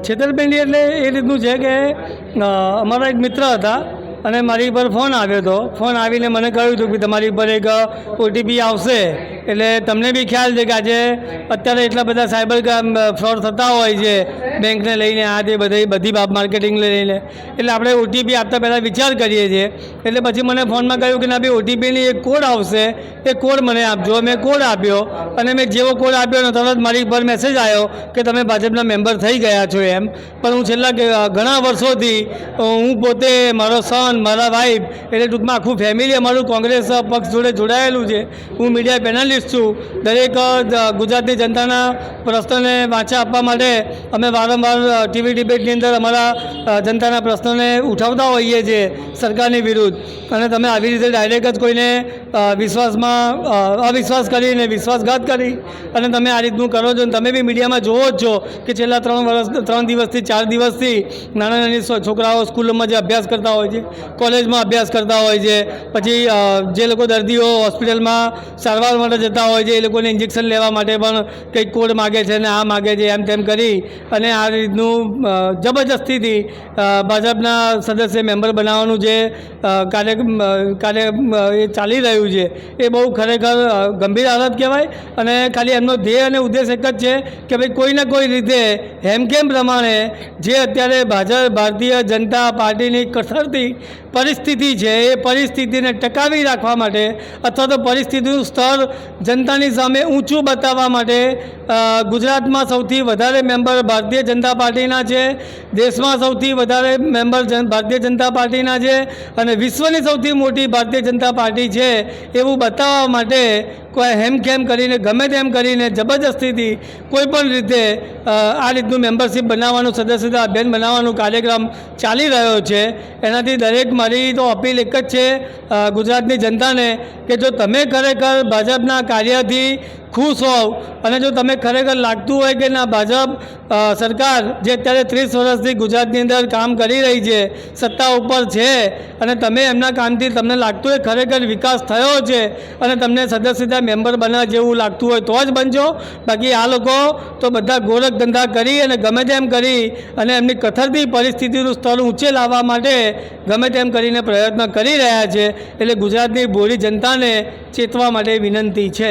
છેતરપિંડી એટલે એ રીતનું છે કે અમારા એક મિત્ર હતા અને મારી પર ફોન આવ્યો હતો ફોન આવીને મને કહ્યું હતું કે તમારી પર એક ઓટીપી આવશે. એટલે તમને બી ખ્યાલ છે કે આજે અત્યારે એટલા બધા સાયબર ફ્રોડ થતા હોય છે, બેંકને લઈને, આ તે બધી બધી બાબ માર્કેટિંગને લઈને. એટલે આપણે ઓટીપી આપતા પહેલાં વિચાર કરીએ છીએ. એટલે પછી મને ફોનમાં કહ્યું કે ના ભાઈ ઓટીપીની એક કોડ આવશે. એ કોડ મને આપજો. મેં કોડ આપ્યો અને મેં જેવો કોડ આપ્યો ને તરત મારી પર મેસેજ આવ્યો કે તમે ભાજપના મેમ્બર થઈ ગયા છો એમ. પણ હું છેલ્લા ઘણા વર્ષોથી હું પોતે, મારો સન મારા વાઈફ એટલે ટૂંકમાં આખું ફેમિલી અમારું કોંગ્રેસ પક્ષ જોડે જોડાયેલું છે. હું મીડિયા પેનલિસ્ટ છું. દરેક ગુજરાતની જનતાના પ્રશ્નોને વાંચા આપવા માટે અમે વારંવાર ટીવી ડિબેટની અંદર અમારા જનતાના પ્રશ્નોને ઉઠાવતા હોઈએ છીએ સરકારની વિરુદ્ધ. અને તમે આવી રીતે ડાયરેક્ટ જ કોઈને વિશ્વાસમાં અવિશ્વાસ કરીને વિશ્વાસઘાત કરી અને તમે આ રીતનું કરો છો અને તમે બી મીડિયામાં જોવો જ છો કે છેલ્લા ત્રણ વર્ષ, ત્રણ દિવસથી, ચાર દિવસથી નાના નાની છોકરાઓ સ્કૂલોમાં જે અભ્યાસ કરતા હોય છે કોલેજમાં અભ્યાસ કરતા હોય છે. પછી જે લોકો દર્દીઓ હોસ્પિટલમાં સારવાર માટે જતા હોય છે, એ લોકોને ઇન્જેક્શન લેવા માટે પણ કંઈક કોડ માગે છે ને આ માગે છે, એમ તેમ કરી અને આ રીતનું જબરજસ્તીથી ભાજપના સદસ્ય મેમ્બર બનાવવાનું જે કાર્ય કાર્ય એ ચાલી રહ્યું છે, એ બહુ ખરેખર ગંભીર હાલત કહેવાય અને ખાલી એમનો ધ્યેય અને ઉદ્દેશ એક જ છે કે ભાઈ કોઈને કોઈ રીતે હેમકેમ પ્રમાણે જે અત્યારે ભાજપ, ભારતીય જનતા પાર્ટીની કસરતી પરિસ્થિતિ છે, એ પરિસ્થિતિને ટકાવી રાખવા માટે અથવા તો પરિસ્થિતિનું સ્તર જનતાની સામે ઊંચું બતાવવા માટે ગુજરાતમાં સૌથી વધારે મેમ્બર ભારતીય જનતા પાર્ટીના છે, દેશમાં સૌથી વધારે મેમ્બર ભારતીય જનતા પાર્ટીના છે અને વિશ્વની સૌથી મોટી ભારતીય જનતા પાર્ટી છે એવું બતાવવા માટે કોઈ હેમખેમ કરીને, ગમે તેમ કરીને જબરજસ્તીથી કોઈ પણ રીતે આ રીતનું મેમ્બરશિપ બનાવવાનું, સદસ્યતા અભિયાન બનાવવાનું કાર્યક્રમ ચાલી રહ્યો છે. એનાથી દરેક મારી તો અપીલ એક જ છે ગુજરાતની જનતાને કે જો તમે ખરેખર ભાજપના કાર્યથી ખુશ હોવ. અને જો તમે ખરેખર લાગતું હોય કે ના, ભાજપ સરકાર જે અત્યારે ત્રીસ વર્ષથી ગુજરાતની અંદર કામ કરી રહી છે, સત્તા ઉપર છે, અને તમે એમના કામથી તમને લાગતું હોય ખરેખર વિકાસ થયો છે, અને તમને સદસ્યતા મેમ્બર બનાવવા જેવું લાગતું હોય તો જ બનજો. બાકી આ લોકો તો બધા ગોરખ ધંધા કરી અને ગમે તેમ કરી અને એમની કથરતી પરિસ્થિતિનું સ્તર ઊંચે લાવવા માટે ગમે તેમ કરીને પ્રયત્ન કરી રહ્યા છે. એટલે ગુજરાતની ભોળી જનતાને ચેતવા માટે વિનંતી છે.